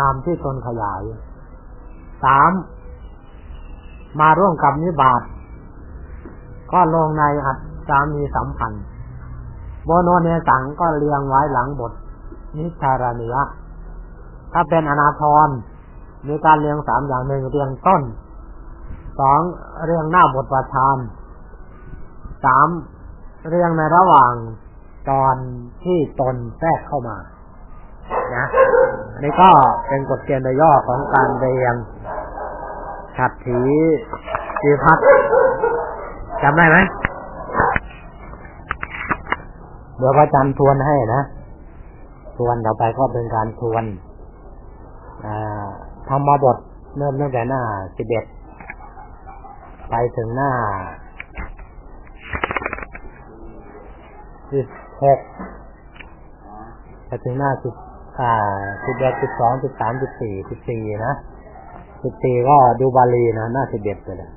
ตามที่ตนขยาย สาม มาร่วมกับนิบาตก็ลงในอัตสามีสัมพันธ์โบโนเนสังก็เรียงไว้หลังบท นิชารานิยะถ้าเป็นอนาทรมีการเรียงสามอย่างหนึ่งเรียงต้น สองเรียงหน้าบทประธานสามเรียงในระหว่างตอนที่ตนแทรกเข้ามา นะอันนี้ก็เป็นกฎเกณฑ์โดยย่อของการเรียงขัดถีจีพัดจำได้ไหมเดี๋ยวพระอาจารย์ทวนให้นะทวนต่อไปก็เป็นการทวนธรรมบทเริ่มตั้งแต่หน้าสิบเอ็ดไปถึงหน้าสิบหกไปถึงหน้าสิบ อ่าสิบเอ็ดสิบสองสิบสามสิบสี่สิบสี่นะสิบสี่ก็ดูบาลีนะหน้าสิบเอ็ดไปเลย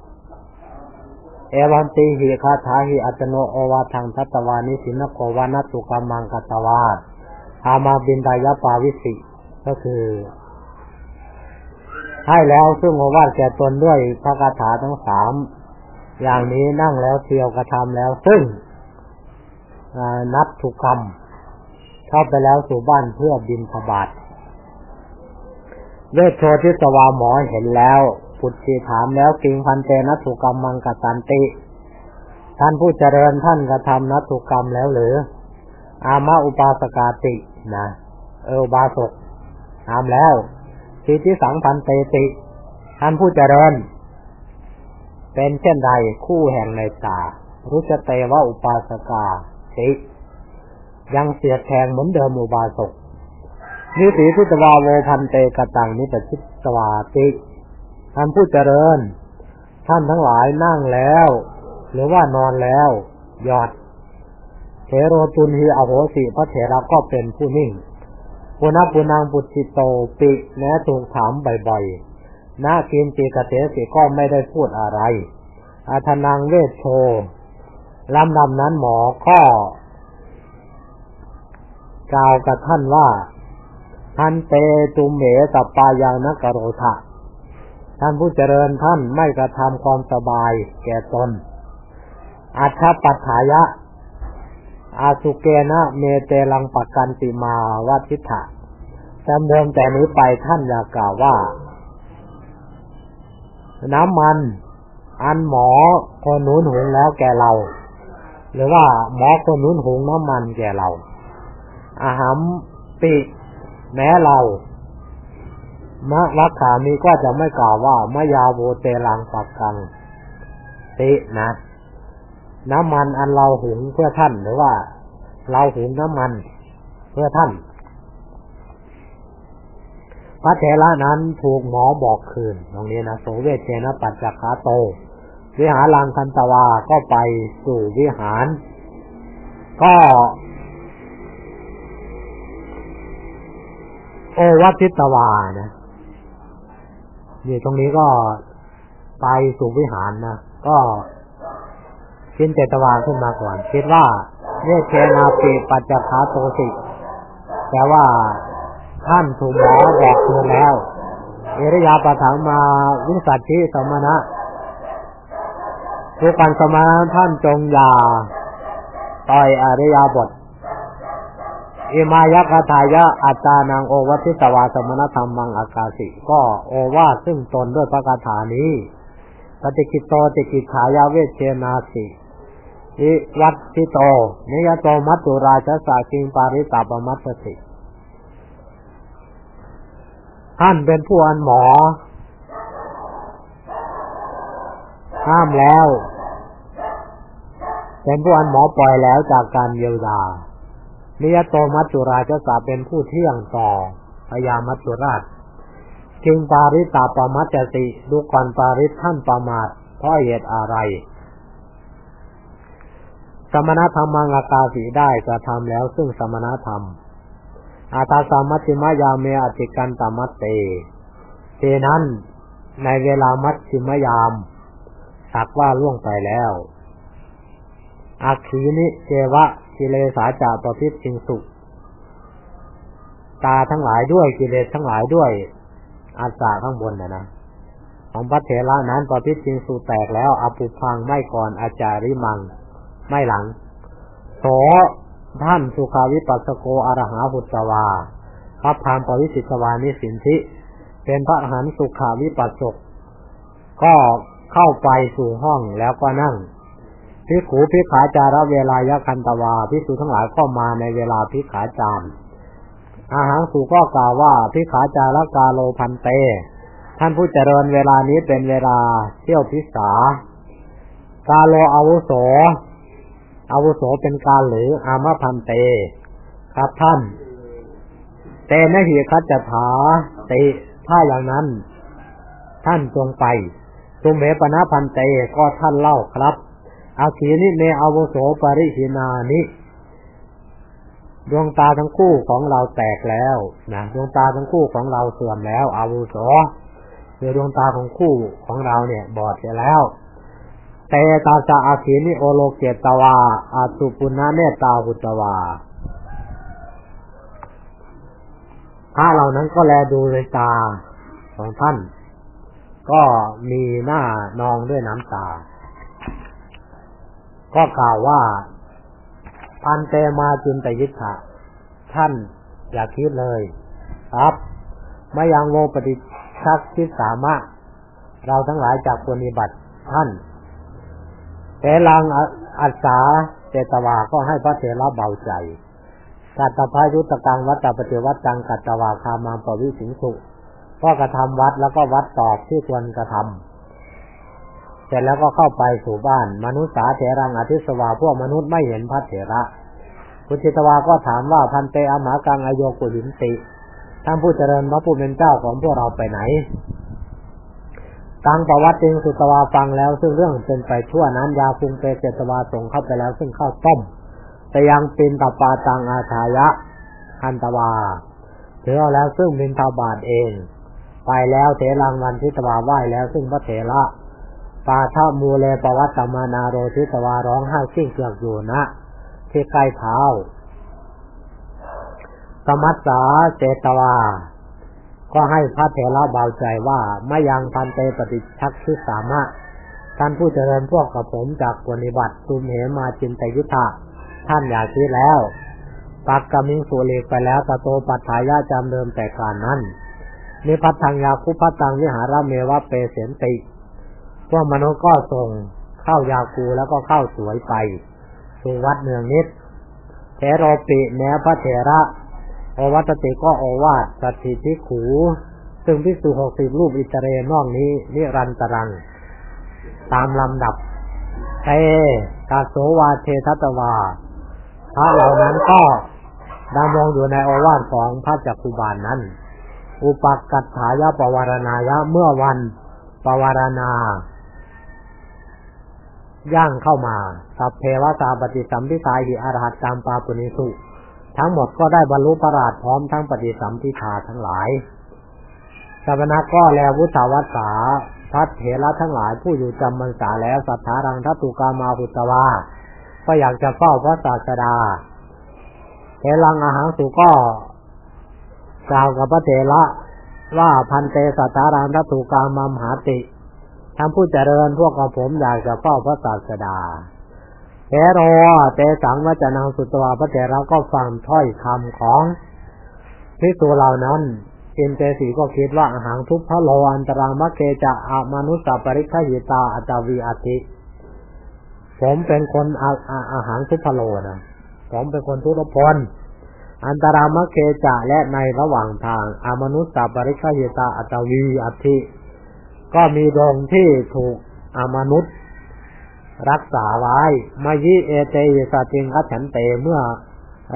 เอวันตีหิคาถาหิอัตโนโอวาทังทัตวานิสินโกวานตุกามังกัตวาอามาบินดายปาวิสิก็คือ ให้แล้วซึ่งโอวาทแก่ตนด้วยพระคาถาทั้งสามอย่างนี้นั่งแล้วเที่ยวกระทำแล้วซึ่งนัดถูกกรรม เข้าไปแล้วสู่บ้านเพื่อบินพบาทเวทโชทิสวาหมอเห็นแล้วพุทธีถามแล้วกิงพันเตนัตุกรรมมังกตันติ ท่านผู้เจริญท่านกระทำนัตุกรรมแล้วหรือ อามาอุปาสกาตินะเออบาศกถามแล้วทีที่สังพันเตติ ท่านผู้เจริญ เป็นเช่นใดคู่แห่งในตารู้จเตว่าอุปาสกาติ ยังเสียดแทงเหมือนเดิมอุบาสกนิสีพุทธวาโวพันเตกตังนิปชิตวาติท่านผู้เจริญ ท่านทั้งหลายนั่งแล้ว หรือว่านอนแล้วยอดเทโรตุนฮีอโหสิพระเถระก็เป็นผู้นิ่งปุณปุนังปุจิโตปิแม้ถูกถามบ่อยๆนากินจีกเตสิก็ไม่ได้พูดอะไรอาทนังเวชโชลำนำนั้นหมอก็ กล่าวกับท่านว่าท่านเตตุมเมตปายานกโรธะท่านผู้เจริญท่านไม่กระทำความสบายแก่ตน อัชปัฏฐายะ อาสุเกนะเมเตลังปักกันติมาวัชิตะจำเดิมแต่นี้ไปท่านอยากกล่าวว่า น้ำมัน อันหมอคนนุนหุงแล้วแก่เรา หรือว่าหมอคนนุนหุงน้ำมันแก่เรา อาหามปิ แม้เรามะรักขามีก็จะไม่กล่าวว่ามายาโวเตลังปักกังตินะ น้ำมันอันเราหุงเพื่อท่านหรือว่า เราหุงน้ำมันเพื่อท่าน พระเถระนั้นถูกหมอบอกคืน ตรงนี้นะโสเวเจนะปัจจคาโต วิหารังคันตวาก็ไปสู่วิหาร ก็ โอวัติตวานะเนี่ยตรงนี้ก็ไปสู่วิหารนะก็ชินเจตวาขึ้นมาก่อนคิดว่าเนเชนาปิปัจจคาโตสิแต่ว่าท่านถูกหมอบอกเตือนแล้วเอริยาปะถังมาวิสัชชิสมณะทุกการสมณะท่านจงยาต่อยอริยาบท อิมายคาทายะอาจานังโอวัติตวาสมณธรรมังอากาสิก็โอวาซึ่งตนด้วยพระคาถานี้ปฏิกิโตติกิฉายาเวเชนาสิอิวัตติโตนิยโตมัตตุราชสากิงปาริตาปมัตสิท่านเป็นผู้อันหมอ ห้ามแล้ว เป็นผู้อันหมอปล่อยแล้วจากการเยียวยา นิยโตมัจจุราชสาเป็นผู้เที่ยงต่อพยามัจจุราชจึงปาริตาปมัจจติดูก่อนปาริท่านประมาทเพราะเหตุอะไร สมณธรรมังอากาสีได้กระทำแล้วซึ่งสมณธรรม อาตาสามัชิมายาเมอติกันตมัตเตเทนั้นในเวลามัชชิมยามสักว่าล่วงไปแล้ว อาคีนิเจวะ กิเลสาจาประพิษจิงสุตาทั้งหลายด้วยกิเลสทั้งหลายด้วยอาสาข้างบนนะนะของพระเถระนั้นพอพิจิงสูแตกแล้วอปุพังไม่ก่อนอาจาริมัง ไม่หลังโสท่านสุขาวิปัสสโกอรหาหุตวาพระพามปวิสิตวานิสินทิเป็นพระหันสุขาวิปัสสกก็เข้าไปสู่ห้องแล้วก็นั่ง พิขูพิขาจาระเวลายคันตวาพิสุทั้งหลายก็มาในเวลาพิขาจารอาหารสู่ก็กล่าวว่าพิขาจาระกาโลพันเต ท่านผู้เจริญเวลานี้เป็นเวลาเที่ยวพิสากาโลอาวุโสอาวุโสเป็นการหรืออามพันเต ครับท่าน เตนะหิคัจจถาติถ้าอย่างนั้น ท่านจงไปตุมเหปนาพันเตก็ท่านเล่าครับ อาคีนิเมอาวุโสปริหินานิดวงตาทั้งคู่ของเราแตกแล้วนะดวงตาทั้งคู่ของเราเสื่อมแล้วอาวุโสคือดวงตาของคู่ของเราเนี่ย บอดไปแล้วเตตาสะอาคีนิโอโลเกตวาอาตุปุณะเนตาหุตวาถ้าเหล่านั้นก็แลดูเลยตาของท่าน ก็มีหน้านองด้วยน้ำตา ก็กล่าวว่า พันเตมาจุนตยิทธะท่านอย่าคิดเลยครับไม่ยังโมปฏิชักคิดสามารถเราทั้งหลายจากปฏิบัติท่านแต่ลังอัศาเจตวาก็ให้พระเถระเบาใจกัตตพายุตกังวัตตปฏิวัตตังกัตตวาคามาปวิสิงสุก็กระทำวัดแล้วก็วัดตอบที่ควรกระทำ เสร็จแล้วก็เข้าไปสู่บ้าน มนุษย์สาเถรังอธิสวาพวกมนุษย์ไม่เห็นพระเถระพุทธิตวาก็ถามว่าพันเตอมหากังอโยกุหินติท่านผู้เจริญพระผู้เป็นเจ้าของพวกเราไปไหนตังประวัติจึงสุตวาฟังแล้ว ซึ่งเรื่องเป็นไปชั่วนั้นยาคุงเปเจตวาส่งเข้าไปแล้ว ซึ่งข้าวต้มแต่ยังปินตปาตังอาชายะคันตวาถือเอาแล้วซึ่งบินทาบาทเอง ไปแล้วเถรังวันทิตวาไหว้แล้วซึ่งพระเถระ ปาทามูเลปวัตตมานาโรทิตวาร้องไห้ซิ่งเกือกอยู่นะที่ใกล้เท้าสมัสสาเจตวา ก็ให้พระเถระเบาใจว่าไม่ยังพันเตปฏิชักชุสามะท่านผู้เจริญพวกกับผมจากปฏิบัติตุมเหมาจินตยุทธะท่านอยากคิดแล้ว ปักกมิงสุเลกไปแล้วตะโตปัฏฐายาจำเดิมแต่การนั้นนิพัฒังยาคุพัตังวิหารเมวะเปเสนติ พวกมนุษย์ก็ส่งเข้ายาคูแล้วก็เข้าสวยไปสู่วัดเนืองนิดเทโรปิแนพระเถระโอวัตติก็โอวาทสัตถิทิขู ซึ่งพิสูหกสิบรูปอิตเรนอกนี้นิรันตรัง ตามลำดับเตกาโสวาเททัตวา พระเหล่านั้นก็ดำรงอยู่ในโอวาทของพระจักคุบาลนนั้น อุปกัตถายะปวารณายะเมื่อวันปวารณา ย่างเข้ามา สัพเพวสาปฏิสัมพิทาหิอรหัตตามปาปุณิสุ ทั้งหมดก็ได้บรรลุปราดพร้อมทั้งปฏิสัมพิทาทั้งหลายสัพนาก็แล้ววุฒาวัสสาพัดเถระทั้งหลายผู้อยู่จำมันษาแล้วสัทธารังทัตุกามาหุตวาก็อยากจะเฝ้าพระศาสดาเทลังอาหารสุก็กล่าวกับพระเถระว่าพันเตสัทธารังทัตุกามามหาติ ทำผู้เจริญพวกกับผมอยากจะเฝ้าพระศาสดาเทโรเตสังวจนังสุตวาพระเถระก็ฟังถ้อยคำของพิสูเหล่านั้นเอินเตสีก็คิดว่าอาหารทุพพะโลอันตรามะเกจะอามนุสสปริคหิตาอัตวีอติผมเป็นคนอาอาอาหารทุพพะโลนะผมเป็นคนทุรพลอันตรามะเกจะและในระหว่างทางอามนุสสปริคหิตาอัตวีอติ ก็มีดงที่ถูกอมนุษย์ รักษาไว้มายิเอเตยสติงคัฉันเตเมื่อ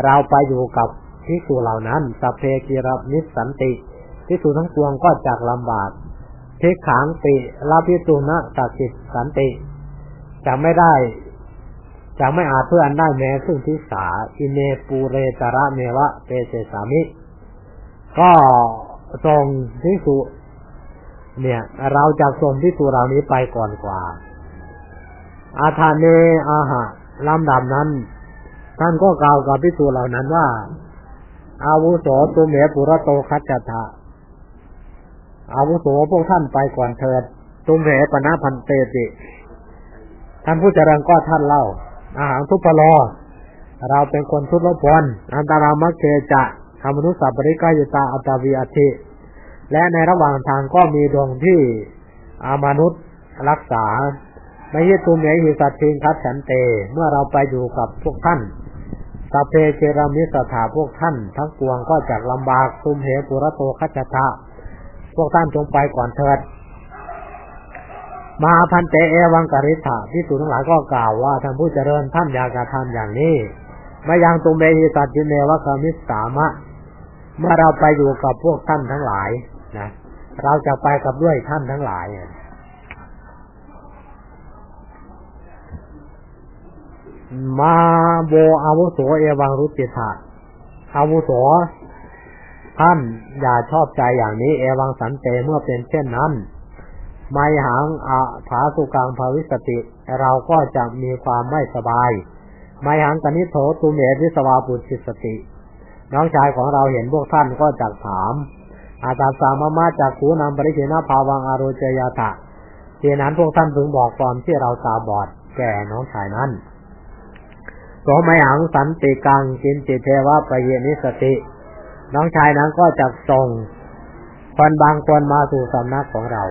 เราไปอยู่กับพิสูเหล่านั้นสัพเพกิรนิสันติพิสูทั้งปวงก็จากลำบากเทขังติลาพิสูนะตัดสิทสันติ จะไม่ได้ จะไม่อาจเพื่อนได้แม้ซึ่งทิสาอิเนปูเรตระเมวะเปเสสามิ ก็ทรงพิสู เนี่ย เราจะส่งพิสูเหล่านี้ไปก่อนกว่า อาธาเนอาหะลำดับนั้น ท่านก็กล่าวกับพิสูเหล่านั้นว่า อาวุโสตุเมปุระโตคัจจทะอาวุโสพวกท่านไปก่อนเถิดตุมเหปนะพันเตติท่านผู้เจริญก็ท่านเล่า อาหารทุพโลเราเป็นคนทุรพลอันตรามักเกจะธรรมนุสัพปริกายตาอัตวีอธิ และในระหว่างทางก็มีดวงที่อามนุษย์รักษาไม่ยึดตุเมหิสัตทิงคัดฉันเต เมื่อเราไปอยู่กับพวกท่านสัพเพเจรามิสถาพวกท่าน ทั้งปวงก็จากลำบากตุมเหปุระโตคัจตะพวกท่านจงไปก่อนเถิด มาพันเตเอวังกริธาที่สุทั้งหลายก็กล่าวว่าท่านผู้เจริญท่านอยากกระทำอย่างนี้มายังตุเมหิสัตจิเมวะกามิสามะ เมื่อเราไปอยู่กับพวกท่านทั้งหลาย นะเราจะไปกับด้วยท่านทั้งหลายมาโบอาวุโสเอวังรุจิตาอาวุโสท่านอย่าชอบใจอย่างนี้ เอวังสันเตเมื่อเป็นเช่นนั้นไม่หังอาภาสุกังภาวิสติ เราก็จะมีความไม่สบายไม่หังกนิโถตุเมวิสวาปุชิสติ น้องชายของเราเห็นพวกท่านก็จักถาม อาตาสามมาจากขูนำปริเชนาภาวังอารเจยาตะทีนั้นพวกท่านถึงบอกความที่เราตาบอดแก่น้องชายนั้นโสมัยหังสันติกังกินจิเทวะปเยนิสติ น้องชายนั้นก็จะส่งคนบางคนมาสู่สำนักของเรา